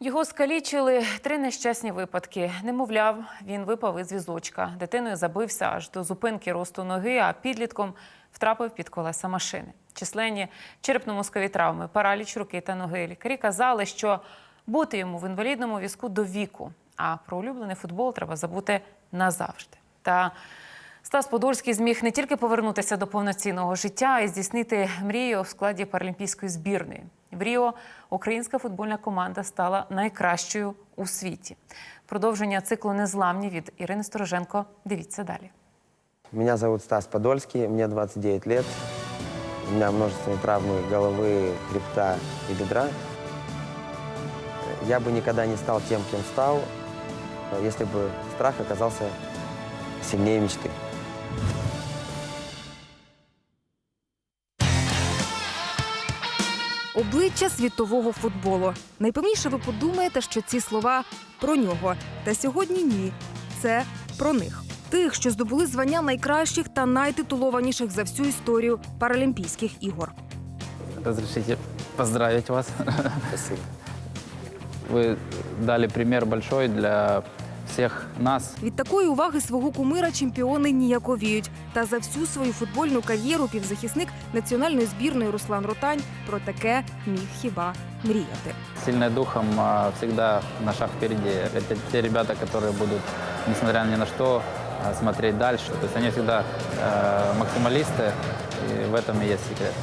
Його скалічили три нещасні випадки. Немовляв, він випав із візочка. Дитиною забився аж до зупинки росту ноги, а підлітком втрапив під колеса машини. Численні черепно-мозкові травми, параліч руки та ноги. Лікарі казали, що бути йому в інвалідному візку до віку. А про улюблений футбол треба забути назавжди. Та Стас Подольський зміг не тільки повернутися до повноцінного життя, а й здійснити мрію в складі паралімпійської збірної. В Ріо українська футбольна команда стала найкращою у світі. Продовження циклу незламні від Ірини Стороженко. Дивіться далі. Меня зовут Стас Подольский, мне 29 лет. У меня множественные травмы головы, хребта и бедра. Я бы никогда не стал тем, кем стал, если бы страх оказался сильнее мечты. Обличчя світового футболу. Найпевніше ви подумаєте, що ці слова про нього. Та сьогодні ні. Це про них. Тих, що здобули звання найкращих та найтитулованіших за всю історію Паралімпійських ігор. Разрешите поздравить вас. Спасибо. Вы дали пример большой для всех нас. Від такої уваги свого кумира чемпіони ніяковіють. Та за всю свою футбольну кар'єру півзахисник національної збірної Руслан Ротань про таке міг хіба мріяти. Сильные духом а, всегда на шаг впереди. Это те ребята, которые будут, несмотря ни на что, а, смотреть дальше. То есть они всегда э, максималисты, и в этом и есть секрет.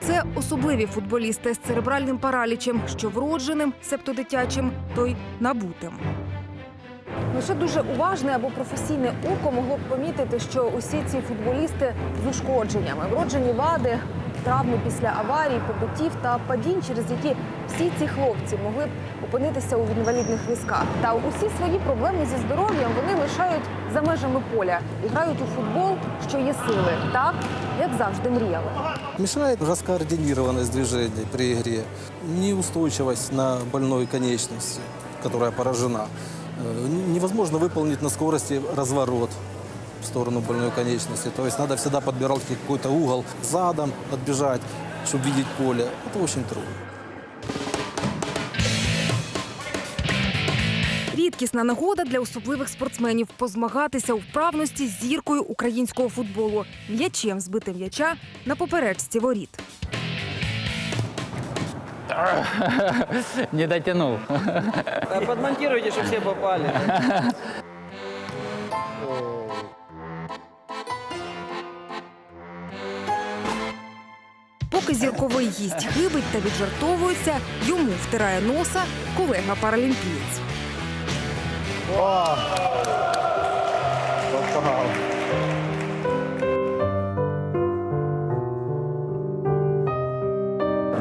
Це особливі футболісти з церебральним паралічем, що вродженим, себто дитячим, то й набутим. Лише дуже уважне або професійне око могло б помітити, що усі ці футболісти з ушкодженнями, вроджені вади, травми після аварій, побиттів та падінь, через які всі ці хлопці могли б опинитися у інвалідних візках. Та усі свої проблеми зі здоров'ям вони лишають за межами поля і грають у футбол, що є сили, так як завжди мріяли. Мешает раскоординированность движений при игре, неустойчивость на больной конечности, которая поражена. Э, Невозможно выполнить на скорости разворот в сторону больной конечности. То есть надо всегда подбирать какой-то угол, задом отбежать, чтобы видеть поле. Это очень трудно. Рідкісна нагода для особливих спортсменів позмагатися у вправності з зіркою українського футболу, м'ячем збити м'яча на поперечці воріт. Не дотянул. Подмонтируйте, чтобы все попали. Поки зірковий гість хибить та віджартовується, йому втирає носа колега паралімпієць.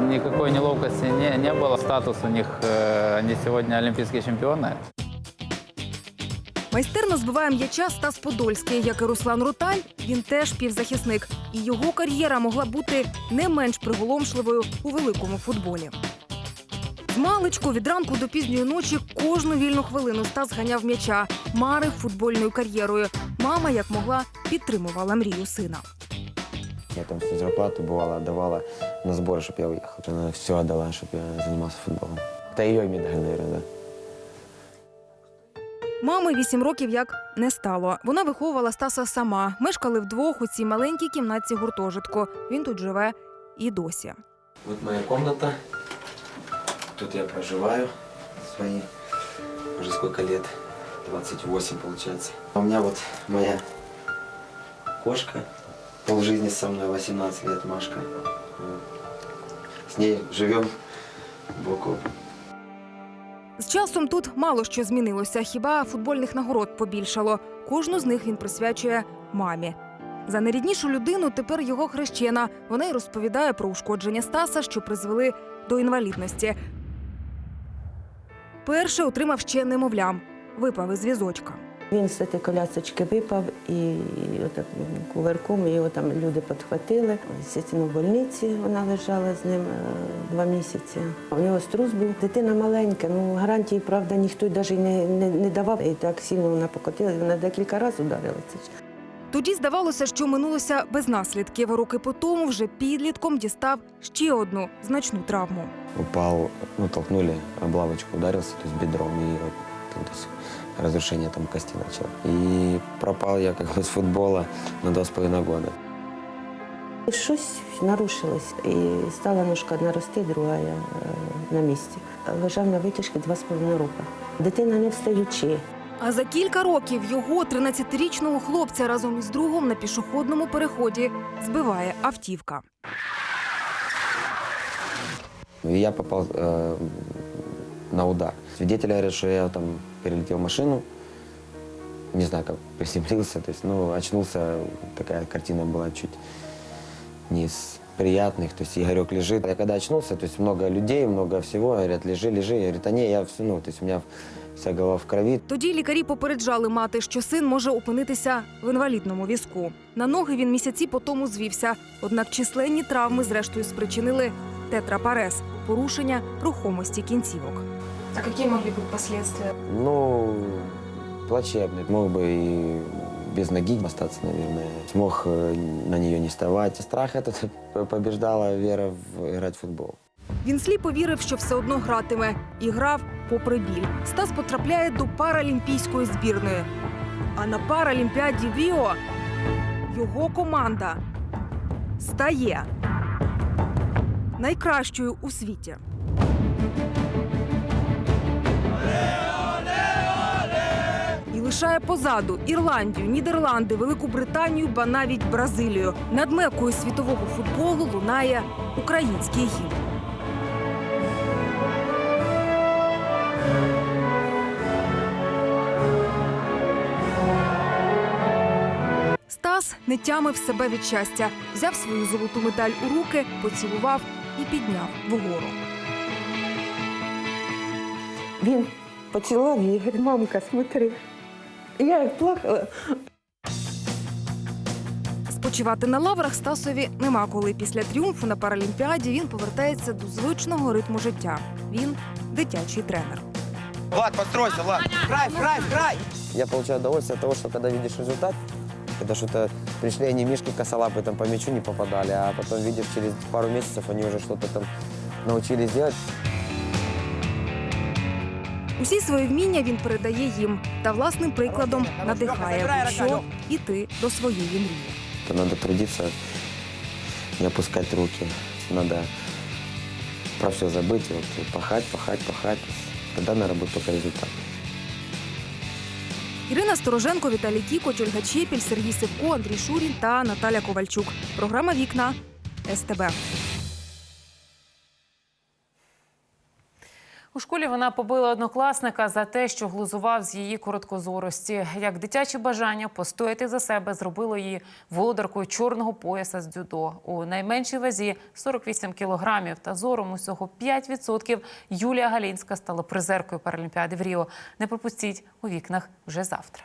Никакой неловкости не, не было. Статус у них, э, они сегодня олимпийские чемпионы. Майстерно збиває м'яча Стас Подольський, як і Руслан Руталь. Він теж півзахисник, і його кар'єра могла бути не менш приголомшливою у великому футболі. З маличку від ранку до пізньої ночі кожну вільну хвилину Стас ганяв м'яча, марив футбольною кар'єрою. Мама, як могла, підтримувала мрію сина. Я там всю зарплату, бывало, отдавала на сборы, чтобы я уехал. Она все отдала, чтобы я занимался футболом. Это ее медаль, наверное, да. Мами вісім років як не стало. Вона виховувала Стаса сама. Мешкали вдвох у цій маленькій кімнатці гуртожитку. Він тут живе і досі. Вот моя комната. Тут я проживаю свои уже сколько лет? 28 получается. У меня вот моя кошка. Полжизни со мной, 18 лет, Машка. С ней живем бок о бок. З часом тут мало що змінилося, хіба футбольних нагород побільшало. Кожну з них він присвячує мамі. За найріднішу людину тепер його хрещена. Вона й розповідає про ушкодження Стаса, що призвели до інвалідності. Перше отримав ще немовлям. Випав із візочка. Він з цієї колясочки випав і отак кувырком його там люди підхватили. Звісно, в больниці вона лежала з ним е, два місяці. У нього струс був. Дитина маленька, ну гарантії, правда, ніхто навіть не, не, не давав. І так сильно вона покотилась, вона декілька разів ударилася. Тоді здавалося, що минулося без наслідків. Роки по тому вже підлітком дістав ще одну значну травму. Упал, ну, толкнули, об лавочку ударился, то есть бедром, и ну, то есть разрушение там кости начало. И пропал я как бы с футбола на два с половиной года. Щось нарушилось, і стала ножка одна рости, друга е, на місці. Лежав на витяжці два з половиною роки. Дитина не встаючи. А за кілька років його 13-річного хлопця разом із другом на пішохідному переході збиває автівка. Я попал э, на удар. Свидетели говорят, что я там перелетел машину, не знаю, как приземлился, то есть, ну, очнулся, такая картина была чуть не из приятных, то есть Игорек лежит. Я когда очнулся, то есть много людей, много всего, говорят, лежи, лежи. Я говорю, да не, я все, ну, то есть у меня вся голова в крови. Тоді лікарі попереджали мати, що син може опинитися в інвалідному візку. На ноги він місяці по тому звівся. Однак численні травми зрештою спричинили тетрапарез – порушення рухомості кінцівок. А які могли бути последствия? Ну, плачебный. Мог бы и без ноги остаться, наверное. Смог э, на нее не вставать. Страх этот побеждала вера в играть в футбол. Він сліпо вірив, що все одно гратиме, і грав попри біль. Стас потрапляє до паралімпійської збірної. А на паралімпіаді в Ріо його команда стає найкращою у світі. І лишає позаду Ірландію, Нідерланди, Велику Британію, ба навіть Бразилію. Над мекою світового футболу лунає український гімн. Стас не тямив себе від щастя, взяв свою золоту медаль у руки, поцілував і підняв вгору. Він поцілував її, говорить, мамка, смотри. І Я як плакала. Спочивати на лаврах Стасові нема коли. Після тріумфу на Паралімпіаді він повертається до звичного ритму життя. Він дитячий тренер. Влад, постройся, Влад. Край, край, край. Я получаю удовольствие от того, что когда видишь результат, когда что-то пришли, они мишки косолапые там по мячу не попадали, а потом видишь через пару месяцев они уже что-то там научились делать. Усі свої вміння він передає їм та власним прикладом надихає, що іти до своєї мрії. То надо трудиться, не опускать руки. Надо про все забыть, и вот пахать, пахать, пахать. Тогда наработать только результат. Ірина Стороженко, Віталій Кікоч, Ольга Чепіль, Сергій Сивко, Андрій Шурін та Наталя Ковальчук. Програма Вікна СТБ. Школі вона побила однокласника за те, що глузував з її короткозорості. Як дитяче бажання постояти за себе зробило її володаркою чорного пояса з дзюдо. У найменшій вазі 48 кілограмів та зором усього 5% Юлія Галінська стала призеркою Паралімпіади в Ріо. Не пропустіть у вікнах вже завтра.